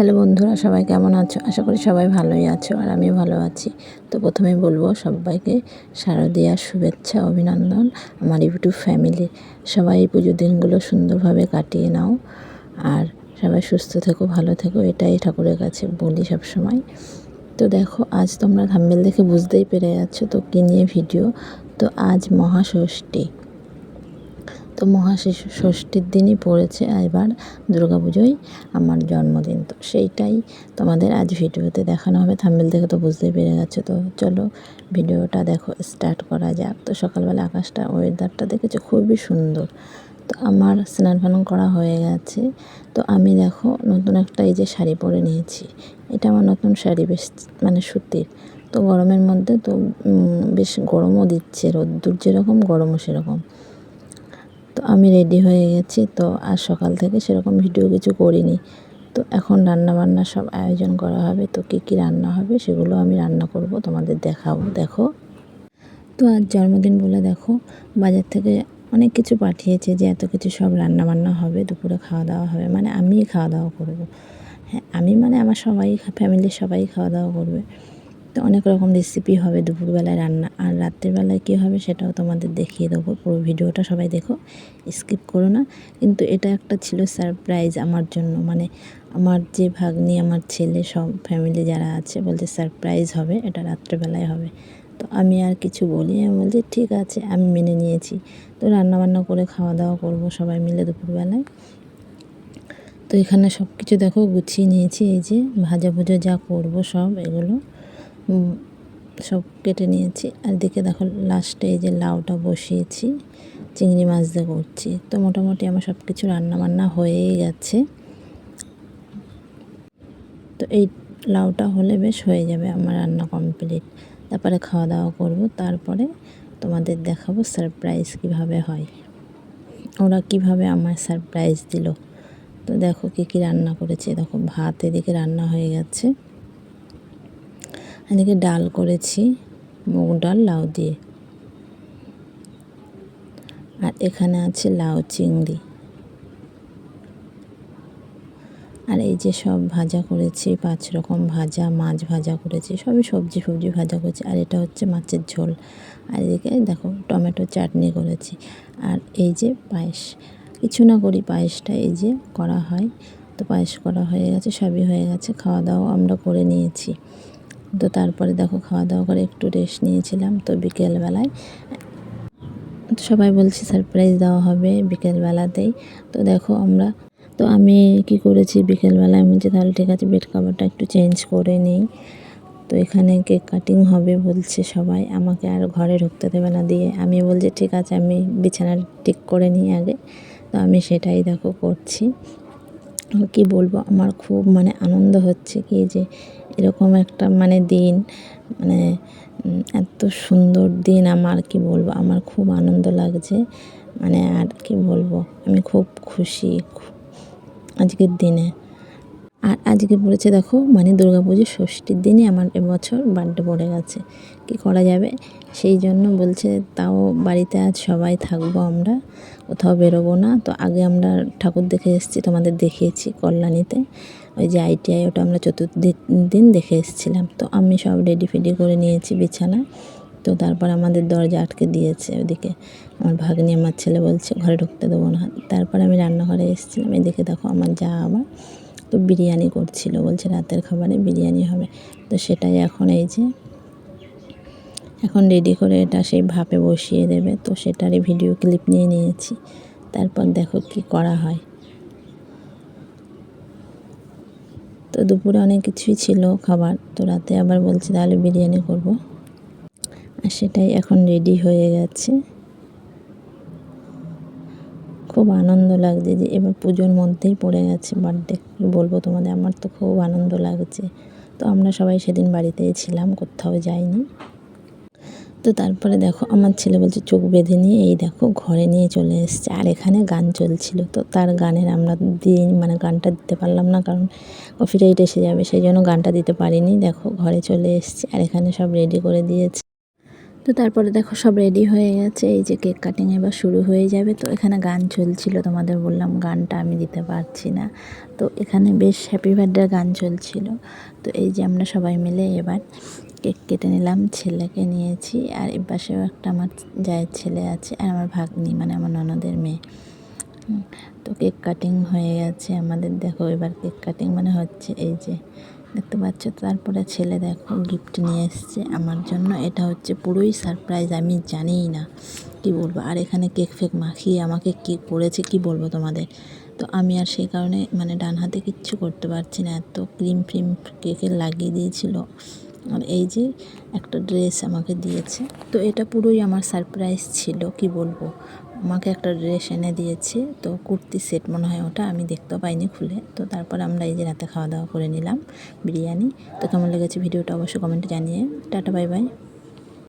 Hello বন্ধুরা, সবাই কেমন আছো? আশা করি সবাই ভালোই আছো আর আমিও ভালো আছি। তো প্রথমেই বলব, সবাইকে শারদীয়ার শুভেচ্ছা, অভিনন্দন। আমার ইউটিউব ফ্যামিলি, সবাই এই পুজোর দিনগুলো সুন্দরভাবে কাটিয়ে নাও। আর সবাই সুস্থ থেকো, ভালো থেকো, এটাই ঠাকুরের কাছে বলি সব সময় তো দেখো, আজ তোমরা থাম্বেল দেখে বুঝতেই পেরে যাচ্ছ তো কী নিয়ে ভিডিও তো আজ মহাষষ্ঠী। তো মহাশিশু ষষ্ঠীর দিনই পড়েছে এবার পুজোই আমার জন্মদিন। তো সেইটাই তোমাদের আজ ভিডিওতে দেখানো হবে। থাম্বেল দেখে তো বুঝতেই পেরে গেছো। তো চলো ভিডিওটা দেখো স্টার্ট করা যাক। তো সকালবেলা আকাশটা ওয়েদারটা দেখেছ? খুবই সুন্দর। তো আমার স্নান ফান করা হয়ে গেছে। তো আমি দেখো নতুন একটা এই যে শাড়ি পরে নিয়েছি। এটা আমার নতুন শাড়ি, বেশ মানে সুতির। তো গরমের মধ্যে তো বেশ গরমও দিচ্ছে। রোদ্দুর যেরকম, গরমও সেরকম। তো আমি রেডি হয়ে গেছি, তো আজ সকাল থেকে সেরকম ভিডিও কিছু করিনি। তো এখন রান্না বান্না সব আয়োজন করা হবে, তো কী কী রান্না হবে সেগুলো আমি রান্না করব, তোমাদের দেখাবো, দেখো। তো আজ জন্মদিন বলে দেখো, বাজার থেকে অনেক কিছু পাঠিয়েছে যে এত কিছু সব রান্না বান্না হবে, দুপুরে খাওয়া দাওয়া হবে মানে আমিই খাওয়া দাওয়া করব। হ্যাঁ আমি মানে আমার সবাই ফ্যামিলির সবাই খাওয়া দাওয়া করবে। তো অনেক রকম রেসিপি হবে দুপুরবেলায় রান্না। আর রাত্রিবেলায় কী হবে সেটাও তোমাদের দেখিয়ে দেবো। পুরো ভিডিওটা সবাই দেখো স্কিপ করো না। কিন্তু এটা একটা ছিল সারপ্রাইজ আমার জন্য। মানে আমার যে ভাগ্নি, আমার ছেলে, সব ফ্যামিলি যারা আছে বলছে সারপ্রাইজ হবে, এটা রাত্রেবেলায় হবে। তো আমি আর কিছু বলি, আমি বলছি ঠিক আছে, আমি মেনে নিয়েছি। তো রান্নাবান্না করে খাওয়া দাওয়া করব সবাই মিলে দুপুরবেলায়। তো এখানে সব কিছু দেখো গুছিয়ে নিয়েছি, এই যে ভাজা ভুজো যা করব সব এগুলো। সব কেটে নিয়েছি। আর দিকে দেখো লাস্টে এই যে লাউটা বসিয়েছি, চিংড়ি মাছ দিয়ে করছি। তো মোটামুটি আমার সব কিছু রান্না বান্না হয়েই গেছে। তো এই লাউটা হলে বেশ হয়ে যাবে আমার রান্না কমপ্লিট তারপরে খাওয়া দাওয়া করব, তারপরে তোমাদের দেখাবো সারপ্রাইজ কীভাবে হয়। ওরা কীভাবে আমার সারপ্রাইজ দিল। তো দেখো কী কী রান্না করেছে। দেখো ভাত এদিকে রান্না হয়ে গেছে। এদিকে ডাল করেছি, মুগ ডাল, লাউ দিয়ে। আর এখানে আছে লাউ চিংড়ি। আর এই যে সব ভাজা করেছি, পাঁচ রকম ভাজা, মাছ ভাজা করেছি, সবই সবজি সবজি ভাজা করেছি। আর এটা হচ্ছে মাছের ঝোল। আর এদিকে দেখো টমেটো চাটনি করেছি। আর এই যে পায়েস, কিছু না করি পায়েসটা এই যে করা হয়। তো পায়েস করা হয়ে গেছে, সবই হয়ে গেছে, খাওয়া দাওয়া আমরা করে নিয়েছি। তো তারপরে দেখো খাওয়া দাওয়া করে একটু রেস্ট নিয়েছিলাম তো বিকেলবেলায়। সবাই বলছে সারপ্রাইজ দেওয়া হবে বিকেলবেলাতেই। তো দেখো আমরা, তো আমি কি করেছি বিকেলবেলায় বলছি তাহলে ঠিক আছে বেড কাভারটা একটু চেঞ্জ করে নিই। তো এখানে কেক কাটিং হবে বলছে সবাই, আমাকে আর ঘরে ঢুকতে দেবে না দিয়ে। আমি বলছি ঠিক আছে আমি বিছানা ঠিক করে নিই আগে। তো আমি সেটাই দেখো করছি। কি বলব? আমার খুব মানে আনন্দ হচ্ছে কি যে এরকম একটা মানে দিন মানে এত সুন্দর দিন আমার কি বলব? আমার খুব আনন্দ লাগছে। মানে আর কি বলব? আমি খুব খুশি আজকের দিনে। আর আজকে পড়েছে দেখো মানে পুজোর ষষ্ঠীর দিনই আমার এবছর বার্থডে পড়ে গেছে। কি করা যাবে? সেই জন্য বলছে তাও বাড়িতে আজ সবাই থাকব আমরা, কোথাও বেরোবো না। তো আগে আমরা ঠাকুর দেখে এসেছি, তোমাদের দেখিয়েছি কল্যাণীতে। ওই যে আইটিআই ওটা আমরা চতুর্দিন দেখে এসেছিলাম। তো আমি সব রেডি ফেডি করে নিয়েছি বিছানা। তো তারপর আমাদের দরজা আটকে দিয়েছে ওদিকে। আমার ভাগ্নি, আমার ছেলে বলছে, ঘরে ঢুকতে দেবো না। তারপর আমি রান্নাঘরে এসেছিলাম। এদিকে দেখো আমার যা আবার। তো বিরিয়ানি করছিল, বলছে রাতের খাবারে বিরিয়ানি হবে। তো সেটাই এখন এই যে, এখন রেডি করে এটা সেই ভাপে বসিয়ে দেবে। তো সেটারই ভিডিও ক্লিপ নিয়ে নিয়েছি। তারপর দেখো কি করা হয়। তো দুপুরে অনেক কিছুই ছিল খাবার। তো রাতে আবার বলছে তাহলে বিরিয়ানি করব। আর সেটাই এখন রেডি হয়ে গেছে। খুব আনন্দ লাগছে যে এবার পুজোর মধ্যেই পড়ে গেছে বার্থডে বলব তোমাদের, আমার তো খুব আনন্দ লাগছে। তো আমরা সবাই সেদিন বাড়িতেই ছিলাম, কোথাও যাইনি। তো তারপরে দেখো, আমার ছেলে বলছে, চোখ বেঁধে নিয়ে এই দেখো, ঘরে নিয়ে চলে এসছে। আর এখানে গান চলছিল। তো তার গানের আমরা দিয়ে মানে গানটা দিতে পারলাম না, কারণ কপিরাইট এসে যাবে, সেই জন্য গানটা দিতে পারিনি। দেখো, ঘরে চলে এসছে, আর এখানে সব রেডি করে দিয়েছে। তো তারপরে দেখো সব রেডি হয়ে গেছে। এই যে কেক কাটিং এবার শুরু হয়ে যাবে। তো এখানে গান চলছিল, তোমাদের বললাম গানটা আমি দিতে পারছি না। তো এখানে বেশ হ্যাপি বার্থডে গান চলছিল। তো এই যে আমরা সবাই মিলে এবার কেক কেটে নিলাম, ছেলেকে নিয়েছি। আর এ পাশেও একটা আমার জায়ের ছেলে আছে আর আমার ভাগ্নি মানে আমার ননদের মেয়ে। তো কেক কাটিং হয়ে গেছে আমাদের। দেখো এবার কেক কাটিং মানে হচ্ছে এই যে দেখতে পাচ্ছ? তারপরে ছেলে দেখো গিফট নিয়ে এসছে আমার জন্য। এটা হচ্ছে পুরোই সারপ্রাইজ আমি জানিই না। কি বলব? আর এখানে কেক ফেক মাখিয়ে আমাকে কি করেছে, কি বলব তোমাদের? তো আমি আর সেই কারণে মানে ডান হাতে কিচ্ছু করতে পারছি না। এত ক্রিম ফ্রিম কেকে লাগিয়ে দিয়েছিল। আর এই যে একটা ড্রেস আমাকে দিয়েছে। তো এটা পুরোই আমার সারপ্রাইজ ছিল, কি বলব? আমাকে একটা ড্রেস এনে দিয়েছে, তো কুর্তি সেট মনে হয় ওটা, আমি দেখতেও পাইনি খুলে। তো তারপর আমরা এই যে রাতে খাওয়া দাওয়া করে নিলাম বিরিয়ানি। তো কেমন লেগেছে ভিডিওটা অবশ্যই কমেন্টে জানিয়ে। Tata, bye bye.